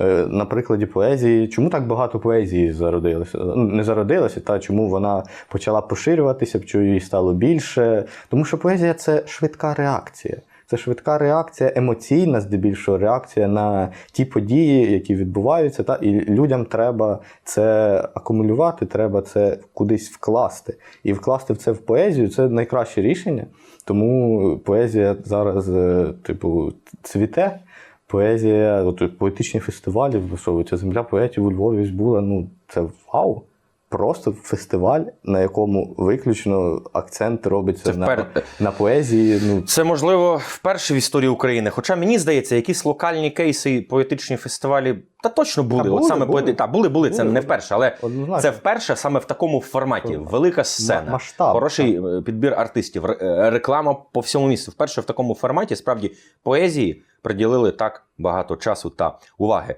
Е, На прикладі поезії, чому так багато поезії зародилося? Ну, Не зародилося, та чому вона почала поширюватися, чому її стало більше. Тому що поезія це швидка реакція. Це швидка реакція, емоційна, здебільшого реакція на ті події, які відбуваються, та і людям треба це акумулювати, треба це кудись вкласти. І вкласти в це в поезію це найкраще рішення. Тому поезія зараз, е, типу, цвіте. Поезія, от поетичні фестивалі влаштовуються. Земля поетів у Львові була. Ну, це вау. Просто фестиваль, на якому виключно акцент робиться Це на, впер- на поезії. Ну, Це можливо вперше в історії України. Хоча мені здається, якісь локальні кейси, поетичні фестивалі та точно були. Та От саме були. поети... Та, були, були. Це Були. не вперше, але Однозначно. це вперше саме в такому форматі. Велика сцена, масштаб, хороший е, підбір артистів, е, реклама по всьому місту. Вперше в такому форматі справді поезії приділили так багато часу та уваги.